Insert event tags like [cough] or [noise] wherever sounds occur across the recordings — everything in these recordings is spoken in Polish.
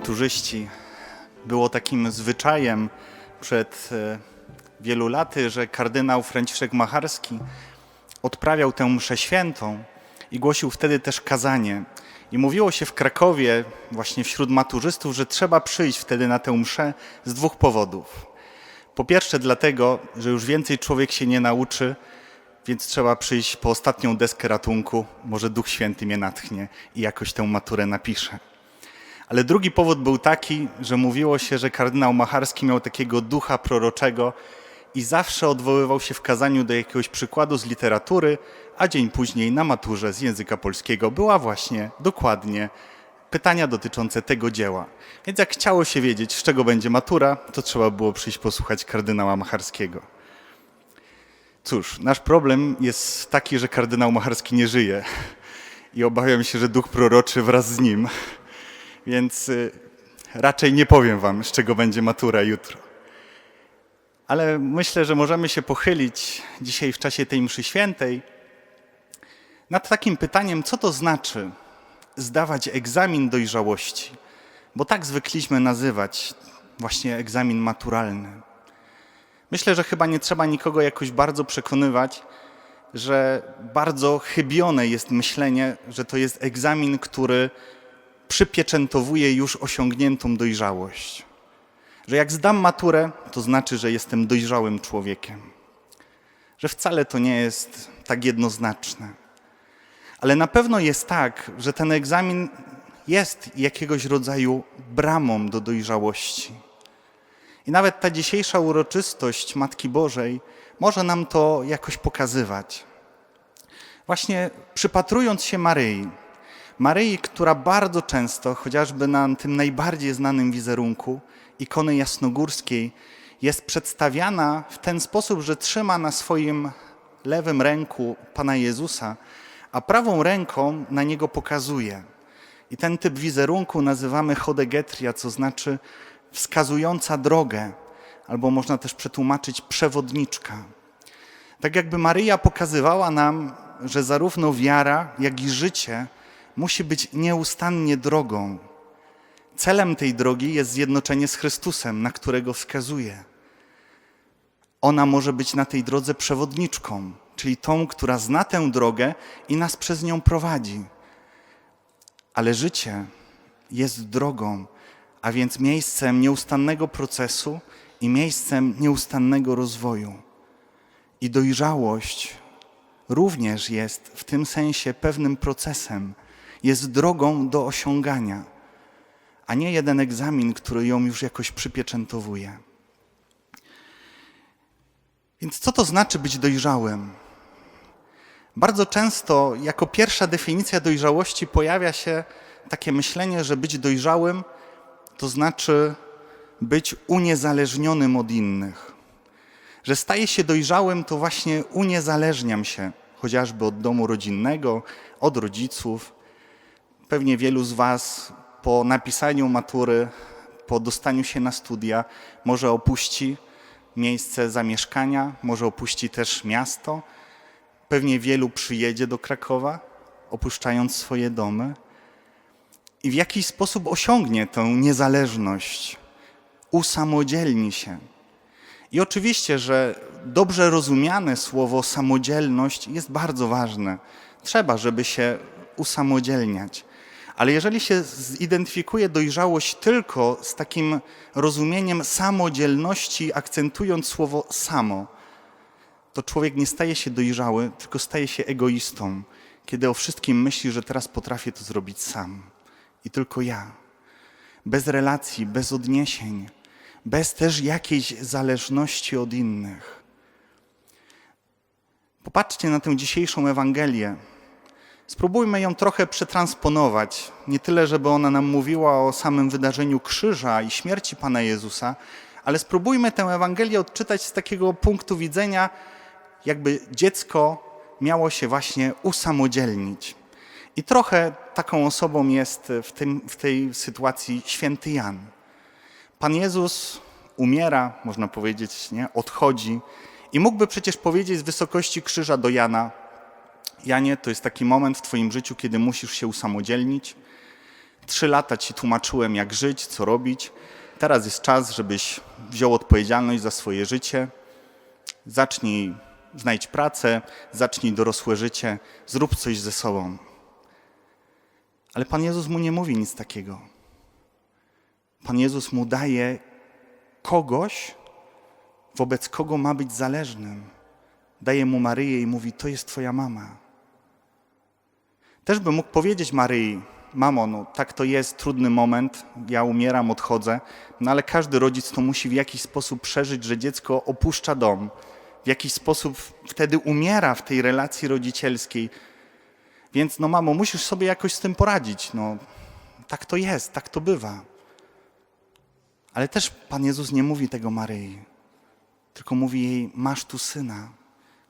maturzyści, było takim zwyczajem przed e, wielu laty, że kardynał Franciszek Macharski odprawiał tę mszę świętą i głosił wtedy też kazanie. I mówiło się w Krakowie, właśnie wśród maturzystów, że trzeba przyjść wtedy na tę mszę z dwóch powodów. Po pierwsze dlatego, że już więcej człowiek się nie nauczy, więc trzeba przyjść po ostatnią deskę ratunku, może Duch Święty mnie natchnie i jakoś tę maturę napiszę. Ale drugi powód był taki, że mówiło się, że kardynał Macharski miał takiego ducha proroczego i zawsze odwoływał się w kazaniu do jakiegoś przykładu z literatury, a dzień później na maturze z języka polskiego była właśnie dokładnie pytania dotyczące tego dzieła. Więc jak chciało się wiedzieć, z czego będzie matura, to trzeba było przyjść posłuchać kardynała Macharskiego. Cóż, nasz problem jest taki, że kardynał Macharski nie żyje i obawiam się, że duch proroczy wraz z nim. Więc y, raczej nie powiem wam, z czego będzie matura jutro. Ale myślę, że możemy się pochylić dzisiaj w czasie tej mszy świętej nad takim pytaniem, co to znaczy zdawać egzamin dojrzałości, bo tak zwykliśmy nazywać właśnie egzamin maturalny. Myślę, że chyba nie trzeba nikogo jakoś bardzo przekonywać, że bardzo chybione jest myślenie, że to jest egzamin, który przypieczętowuje już osiągniętą dojrzałość. Że jak zdam maturę, to znaczy, że jestem dojrzałym człowiekiem. Że wcale to nie jest tak jednoznaczne. Ale na pewno jest tak, że ten egzamin jest jakiegoś rodzaju bramą do dojrzałości. I nawet ta dzisiejsza uroczystość Matki Bożej może nam to jakoś pokazywać. Właśnie przypatrując się Maryi, Maryi, która bardzo często, chociażby na tym najbardziej znanym wizerunku ikony jasnogórskiej, jest przedstawiana w ten sposób, że trzyma na swoim lewym ręku Pana Jezusa, a prawą ręką na niego pokazuje. I ten typ wizerunku nazywamy chodegetria, co znaczy wskazująca drogę, albo można też przetłumaczyć przewodniczka. Tak jakby Maryja pokazywała nam, że zarówno wiara, jak i życie musi być nieustannie drogą. Celem tej drogi jest zjednoczenie z Chrystusem, na którego wskazuje. Ona może być na tej drodze przewodniczką, czyli tą, która zna tę drogę i nas przez nią prowadzi. Ale życie jest drogą, a więc miejscem nieustannego procesu i miejscem nieustannego rozwoju. I dojrzałość również jest w tym sensie pewnym procesem, jest drogą do osiągania, a nie jeden egzamin, który ją już jakoś przypieczętowuje. Więc co to znaczy być dojrzałym? Bardzo często jako pierwsza definicja dojrzałości pojawia się takie myślenie, że być dojrzałym to znaczy być uniezależnionym od innych. Że staje się dojrzałym, to właśnie uniezależniam się chociażby od domu rodzinnego, od rodziców. Pewnie wielu z Was po napisaniu matury, po dostaniu się na studia, może opuści miejsce zamieszkania, może opuści też miasto. Pewnie wielu przyjedzie do Krakowa, opuszczając swoje domy i w jakiś sposób osiągnie tę niezależność, usamodzielni się. I oczywiście, że dobrze rozumiane słowo samodzielność jest bardzo ważne. Trzeba, żeby się usamodzielniać. Ale jeżeli się zidentyfikuje dojrzałość tylko z takim rozumieniem samodzielności, akcentując słowo samo, to człowiek nie staje się dojrzały, tylko staje się egoistą, kiedy o wszystkim myśli, że teraz potrafię to zrobić sam. I tylko ja. Bez relacji, bez odniesień, bez też jakiejś zależności od innych. Popatrzcie na tę dzisiejszą Ewangelię. Spróbujmy ją trochę przetransponować. Nie tyle, żeby ona nam mówiła o samym wydarzeniu krzyża i śmierci Pana Jezusa, ale spróbujmy tę Ewangelię odczytać z takiego punktu widzenia, jakby dziecko miało się właśnie usamodzielnić. I trochę taką osobą jest w, tym, w tej sytuacji święty Jan. Pan Jezus umiera, można powiedzieć, nie? odchodzi i mógłby przecież powiedzieć z wysokości krzyża do Jana: Janie, to jest taki moment w Twoim życiu, kiedy musisz się usamodzielnić. Trzy lata ci tłumaczyłem, jak żyć, co robić. Teraz jest czas, żebyś wziął odpowiedzialność za swoje życie. Zacznij, znajdź pracę, zacznij dorosłe życie, zrób coś ze sobą. Ale Pan Jezus mu nie mówi nic takiego. Pan Jezus mu daje kogoś, wobec kogo ma być zależnym. Daje mu Maryję i mówi: To jest Twoja mama. Też by mógł powiedzieć Maryi: Mamo, no tak to jest, trudny moment, ja umieram, odchodzę, no ale każdy rodzic to musi w jakiś sposób przeżyć, że dziecko opuszcza dom, w jakiś sposób wtedy umiera w tej relacji rodzicielskiej. Więc no mamo, musisz sobie jakoś z tym poradzić. No, tak to jest, tak to bywa. Ale też Pan Jezus nie mówi tego Maryi, tylko mówi jej: Masz tu syna,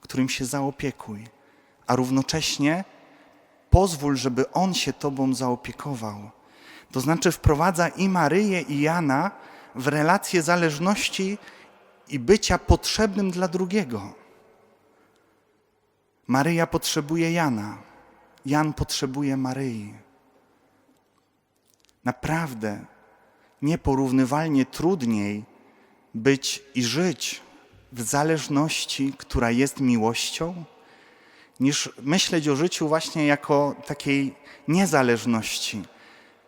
którym się zaopiekuj, a równocześnie pozwól, żeby on się Tobą zaopiekował. To znaczy wprowadza i Maryję, i Jana w relację zależności i bycia potrzebnym dla drugiego. Maryja potrzebuje Jana, Jan potrzebuje Maryi. Naprawdę nieporównywalnie trudniej być i żyć w zależności, która jest miłością, niż myśleć o życiu właśnie jako takiej niezależności,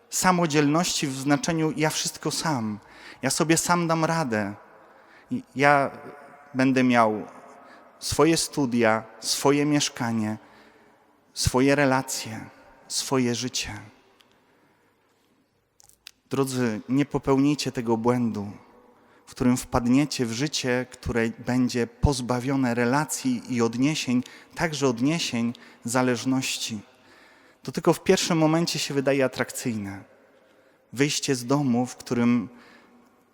samodzielności w znaczeniu ja wszystko sam, ja sobie sam dam radę, ja będę miał swoje studia, swoje mieszkanie, swoje relacje, swoje życie. Drodzy, nie popełnijcie tego błędu, w którym wpadniecie w życie, które będzie pozbawione relacji i odniesień, także odniesień zależności. To tylko w pierwszym momencie się wydaje atrakcyjne. Wyjście z domu, w którym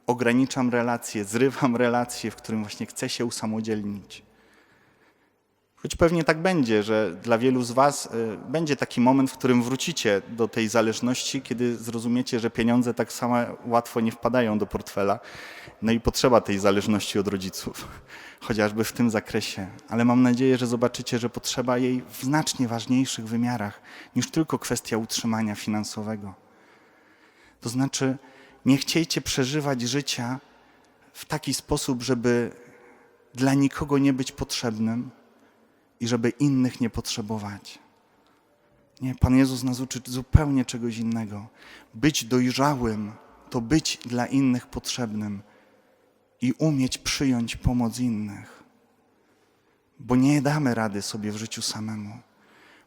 ograniczam relacje, zrywam relacje, w którym właśnie chcę się usamodzielnić. Choć pewnie tak będzie, że dla wielu z Was y, będzie taki moment, w którym wrócicie do tej zależności, kiedy zrozumiecie, że pieniądze tak samo łatwo nie wpadają do portfela. No i potrzeba tej zależności od rodziców, [laughs] chociażby w tym zakresie. Ale mam nadzieję, że zobaczycie, że potrzeba jej w znacznie ważniejszych wymiarach niż tylko kwestia utrzymania finansowego. To znaczy, nie chciejcie przeżywać życia w taki sposób, żeby dla nikogo nie być potrzebnym i żeby innych nie potrzebować. Nie, Pan Jezus nas uczy zupełnie czegoś innego. Być dojrzałym to być dla innych potrzebnym i umieć przyjąć pomoc innych. Bo nie damy rady sobie w życiu samemu.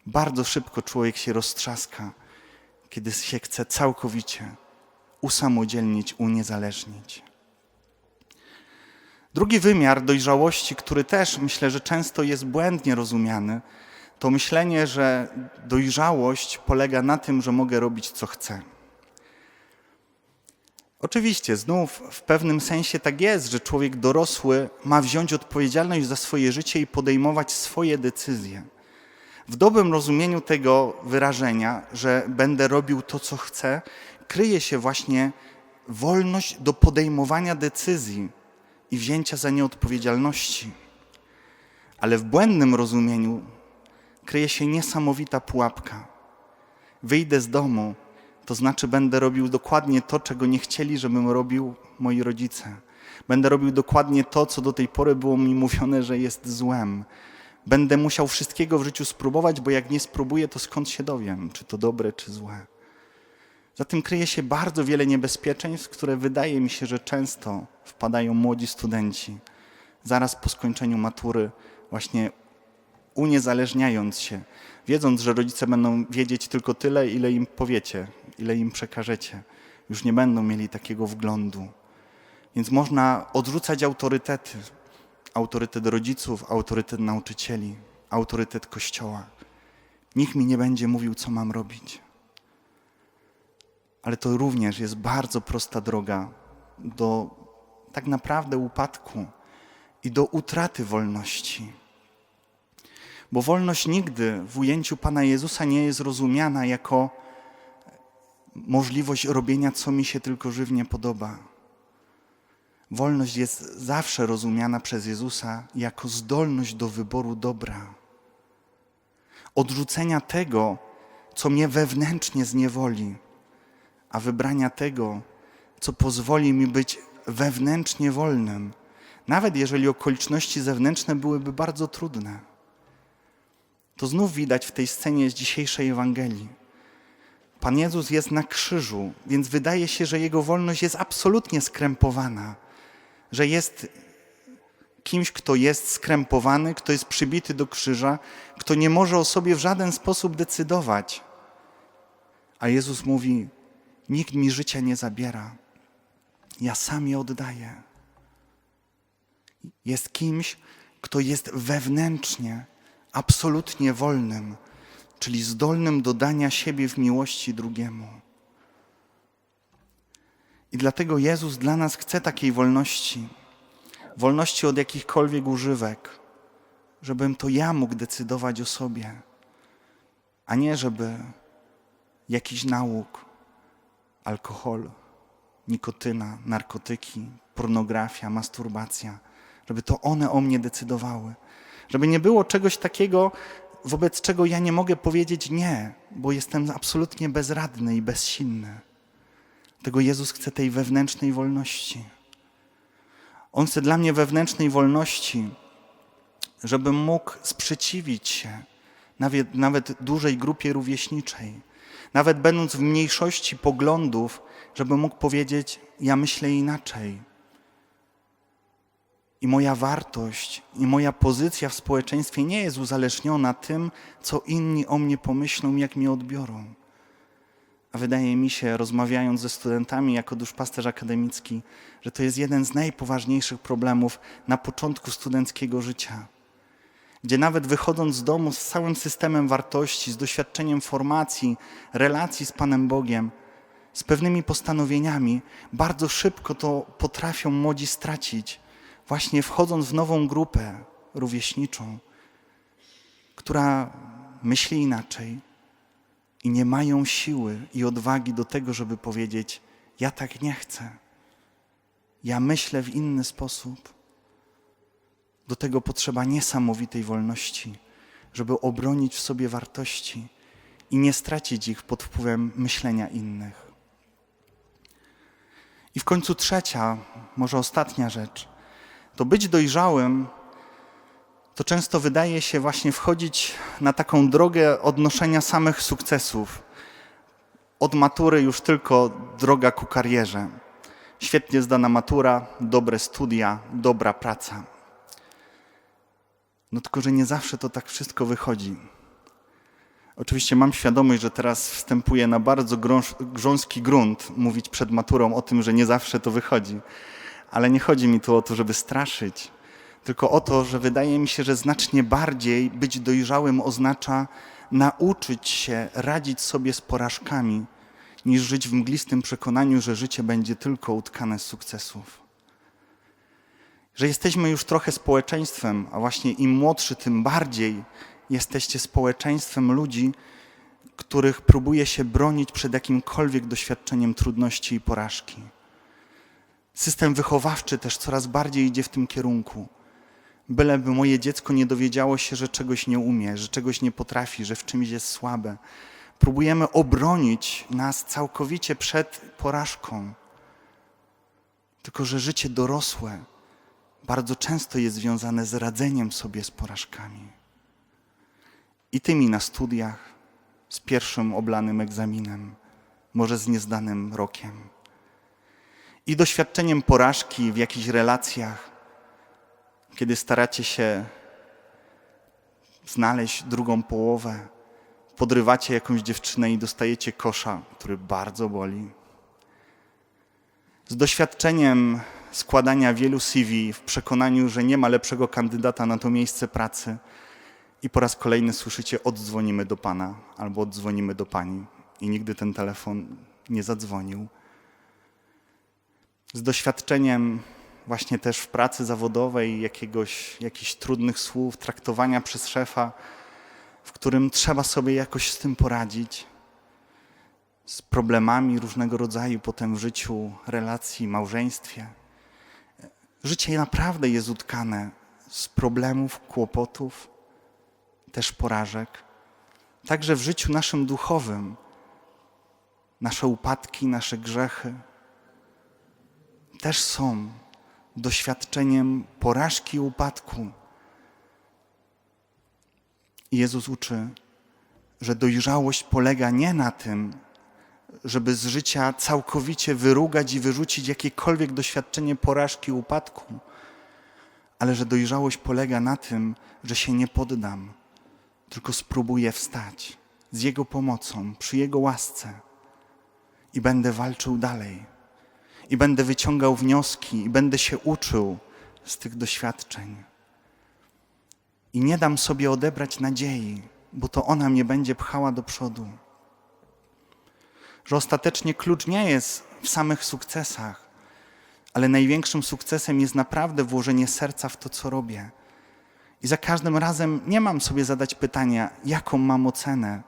Bardzo szybko człowiek się roztrzaska, kiedy się chce całkowicie usamodzielnić, uniezależnić. Drugi wymiar dojrzałości, który też myślę, że często jest błędnie rozumiany, to myślenie, że dojrzałość polega na tym, że mogę robić co chcę. Oczywiście, znów w pewnym sensie tak jest, że człowiek dorosły ma wziąć odpowiedzialność za swoje życie i podejmować swoje decyzje. W dobrym rozumieniu tego wyrażenia, że będę robił to, co chcę, kryje się właśnie wolność do podejmowania decyzji i wzięcia za nie odpowiedzialności. Ale w błędnym rozumieniu kryje się niesamowita pułapka. Wyjdę z domu, to znaczy będę robił dokładnie to, czego nie chcieli, żebym robił moi rodzice. Będę robił dokładnie to, co do tej pory było mi mówione, że jest złem. Będę musiał wszystkiego w życiu spróbować, bo jak nie spróbuję, to skąd się dowiem, czy to dobre, czy złe. Za tym kryje się bardzo wiele niebezpieczeństw, które wydaje mi się, że często wpadają młodzi studenci zaraz po skończeniu matury, właśnie uniezależniając się, wiedząc, że rodzice będą wiedzieć tylko tyle, ile im powiecie, ile im przekażecie. Już nie będą mieli takiego wglądu. Więc można odrzucać autorytety. Autorytet rodziców, autorytet nauczycieli, autorytet kościoła. Nikt mi nie będzie mówił, co mam robić ale to również jest bardzo prosta droga do tak naprawdę upadku i do utraty wolności. Bo wolność nigdy w ujęciu Pana Jezusa nie jest rozumiana jako możliwość robienia, co mi się tylko żywnie podoba. Wolność jest zawsze rozumiana przez Jezusa jako zdolność do wyboru dobra, odrzucenia tego, co mnie wewnętrznie zniewoli a wybrania tego, co pozwoli mi być wewnętrznie wolnym, nawet jeżeli okoliczności zewnętrzne byłyby bardzo trudne. To znów widać w tej scenie z dzisiejszej Ewangelii. Pan Jezus jest na krzyżu, więc wydaje się, że jego wolność jest absolutnie skrępowana, że jest kimś, kto jest skrępowany, kto jest przybity do krzyża, kto nie może o sobie w żaden sposób decydować. A Jezus mówi: Nikt mi życia nie zabiera, ja sam je oddaję. Jest kimś, kto jest wewnętrznie, absolutnie wolnym, czyli zdolnym do dania siebie w miłości drugiemu. I dlatego Jezus dla nas chce takiej wolności wolności od jakichkolwiek używek, żebym to ja mógł decydować o sobie, a nie żeby jakiś nauk, alkohol, nikotyna, narkotyki, pornografia, masturbacja, żeby to one o mnie decydowały. Żeby nie było czegoś takiego, wobec czego ja nie mogę powiedzieć nie, bo jestem absolutnie bezradny i bezsilny. Tego Jezus chce tej wewnętrznej wolności. On chce dla mnie wewnętrznej wolności, żebym mógł sprzeciwić się nawet, nawet dużej grupie rówieśniczej, nawet będąc w mniejszości poglądów, żebym mógł powiedzieć: Ja myślę inaczej. I moja wartość, i moja pozycja w społeczeństwie nie jest uzależniona tym, co inni o mnie pomyślą, jak mnie odbiorą. A wydaje mi się, rozmawiając ze studentami jako duszpasterz akademicki, że to jest jeden z najpoważniejszych problemów na początku studenckiego życia. Gdzie nawet wychodząc z domu z całym systemem wartości, z doświadczeniem formacji, relacji z Panem Bogiem, z pewnymi postanowieniami, bardzo szybko to potrafią młodzi stracić, właśnie wchodząc w nową grupę rówieśniczą, która myśli inaczej, i nie mają siły i odwagi do tego, żeby powiedzieć: Ja tak nie chcę. Ja myślę w inny sposób. Do tego potrzeba niesamowitej wolności, żeby obronić w sobie wartości i nie stracić ich pod wpływem myślenia innych. I w końcu trzecia, może ostatnia rzecz, to być dojrzałym to często wydaje się właśnie wchodzić na taką drogę odnoszenia samych sukcesów. Od matury już tylko droga ku karierze. Świetnie zdana matura, dobre studia, dobra praca. No tylko, że nie zawsze to tak wszystko wychodzi. Oczywiście mam świadomość, że teraz wstępuję na bardzo grząski grunt mówić przed maturą o tym, że nie zawsze to wychodzi. Ale nie chodzi mi tu o to, żeby straszyć tylko o to, że wydaje mi się, że znacznie bardziej być dojrzałym oznacza nauczyć się radzić sobie z porażkami, niż żyć w mglistym przekonaniu, że życie będzie tylko utkane z sukcesów. Że jesteśmy już trochę społeczeństwem, a właśnie im młodszy, tym bardziej jesteście społeczeństwem ludzi, których próbuje się bronić przed jakimkolwiek doświadczeniem trudności i porażki. System wychowawczy też coraz bardziej idzie w tym kierunku byleby moje dziecko nie dowiedziało się, że czegoś nie umie, że czegoś nie potrafi, że w czymś jest słabe. Próbujemy obronić nas całkowicie przed porażką. Tylko, że życie dorosłe bardzo często jest związane z radzeniem sobie z porażkami. I tymi na studiach, z pierwszym oblanym egzaminem, może z niezdanym rokiem. I doświadczeniem porażki w jakichś relacjach, kiedy staracie się znaleźć drugą połowę, podrywacie jakąś dziewczynę i dostajecie kosza, który bardzo boli. Z doświadczeniem składania wielu CV w przekonaniu, że nie ma lepszego kandydata na to miejsce pracy i po raz kolejny słyszycie oddzwonimy do Pana albo oddzwonimy do Pani i nigdy ten telefon nie zadzwonił. Z doświadczeniem właśnie też w pracy zawodowej, jakiegoś, jakichś trudnych słów, traktowania przez szefa, w którym trzeba sobie jakoś z tym poradzić, z problemami różnego rodzaju potem w życiu, relacji, małżeństwie. Życie naprawdę jest utkane z problemów, kłopotów, też porażek. Także w życiu naszym duchowym nasze upadki, nasze grzechy też są doświadczeniem porażki i upadku. Jezus uczy, że dojrzałość polega nie na tym, żeby z życia całkowicie wyrugać i wyrzucić jakiekolwiek doświadczenie porażki upadku, ale że dojrzałość polega na tym, że się nie poddam, tylko spróbuję wstać z Jego pomocą, przy Jego łasce i będę walczył dalej. I będę wyciągał wnioski, i będę się uczył z tych doświadczeń. I nie dam sobie odebrać nadziei, bo to ona mnie będzie pchała do przodu. Że ostatecznie klucz nie jest w samych sukcesach, ale największym sukcesem jest naprawdę włożenie serca w to, co robię. I za każdym razem nie mam sobie zadać pytania, jaką mam ocenę,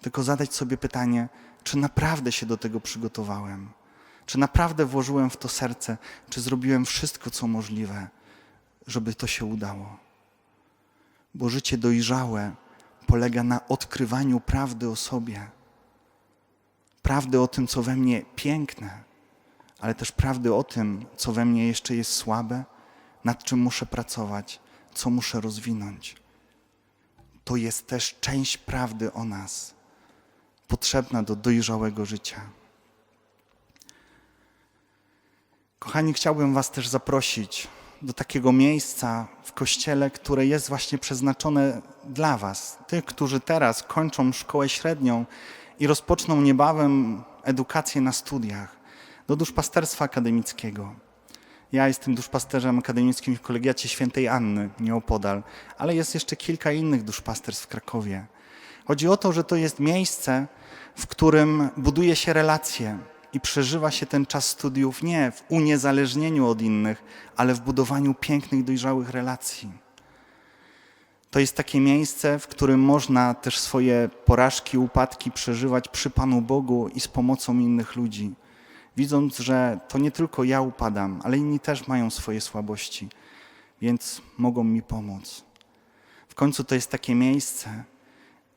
tylko zadać sobie pytanie, czy naprawdę się do tego przygotowałem, czy naprawdę włożyłem w to serce, czy zrobiłem wszystko, co możliwe, żeby to się udało. Bo życie dojrzałe polega na odkrywaniu prawdy o sobie, prawdy o tym, co we mnie piękne, ale też prawdy o tym, co we mnie jeszcze jest słabe, nad czym muszę pracować, co muszę rozwinąć. To jest też część prawdy o nas, potrzebna do dojrzałego życia. Kochani, chciałbym Was też zaprosić do takiego miejsca w kościele, które jest właśnie przeznaczone dla Was, tych, którzy teraz kończą szkołę średnią i rozpoczną niebawem edukację na studiach, do duszpasterstwa akademickiego. Ja jestem duszpasterzem akademickim w kolegiacie świętej Anny, nieopodal, ale jest jeszcze kilka innych duszpasterstw w Krakowie. Chodzi o to, że to jest miejsce, w którym buduje się relacje i przeżywa się ten czas studiów nie w uniezależnieniu od innych, ale w budowaniu pięknych, dojrzałych relacji. To jest takie miejsce, w którym można też swoje porażki, upadki przeżywać przy Panu Bogu i z pomocą innych ludzi. Widząc, że to nie tylko ja upadam, ale inni też mają swoje słabości, więc mogą mi pomóc. W końcu to jest takie miejsce,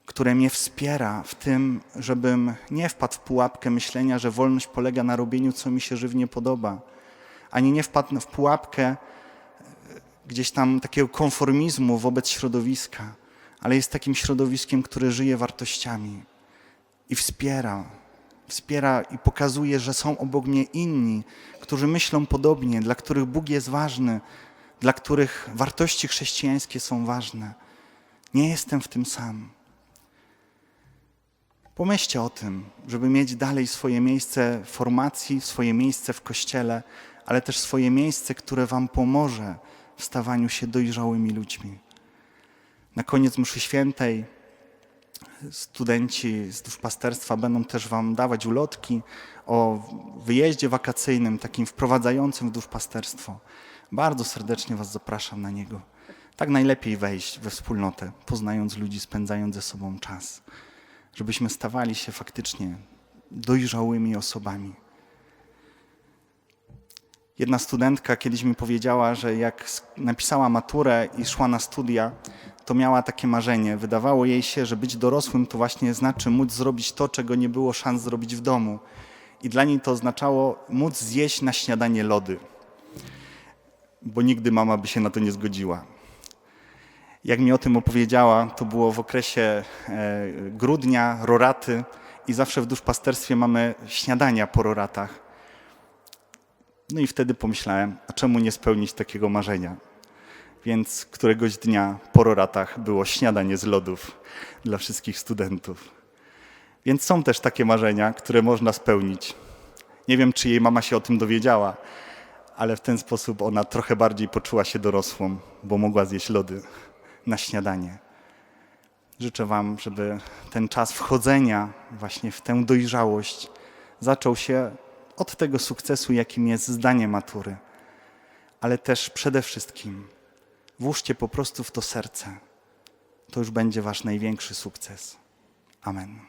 które mnie wspiera w tym, żebym nie wpadł w pułapkę myślenia, że wolność polega na robieniu, co mi się żywnie podoba, ani nie wpadł w pułapkę gdzieś tam takiego konformizmu wobec środowiska, ale jest takim środowiskiem, które żyje wartościami i wspiera, wspiera i pokazuje, że są obok mnie inni, którzy myślą podobnie, dla których Bóg jest ważny, dla których wartości chrześcijańskie są ważne. Nie jestem w tym sam. Pomyślcie o tym, żeby mieć dalej swoje miejsce w formacji, swoje miejsce w kościele, ale też swoje miejsce, które Wam pomoże w stawaniu się dojrzałymi ludźmi. Na koniec mszy świętej studenci z duszpasterstwa będą też Wam dawać ulotki o wyjeździe wakacyjnym, takim wprowadzającym w duszpasterstwo. Bardzo serdecznie Was zapraszam na niego. Tak najlepiej wejść we wspólnotę, poznając ludzi, spędzając ze sobą czas żebyśmy stawali się faktycznie dojrzałymi osobami. Jedna studentka kiedyś mi powiedziała, że jak napisała maturę i szła na studia, to miała takie marzenie. Wydawało jej się, że być dorosłym to właśnie znaczy móc zrobić to, czego nie było szans zrobić w domu. I dla niej to oznaczało móc zjeść na śniadanie lody, bo nigdy mama by się na to nie zgodziła. Jak mi o tym opowiedziała, to było w okresie e, grudnia, roraty i zawsze w duszpasterstwie mamy śniadania po roratach. No i wtedy pomyślałem, a czemu nie spełnić takiego marzenia? Więc któregoś dnia po roratach było śniadanie z lodów dla wszystkich studentów. Więc są też takie marzenia, które można spełnić. Nie wiem, czy jej mama się o tym dowiedziała, ale w ten sposób ona trochę bardziej poczuła się dorosłą, bo mogła zjeść lody na śniadanie. Życzę Wam, żeby ten czas wchodzenia właśnie w tę dojrzałość zaczął się od tego sukcesu, jakim jest zdanie matury, ale też przede wszystkim włóżcie po prostu w to serce. To już będzie Wasz największy sukces. Amen.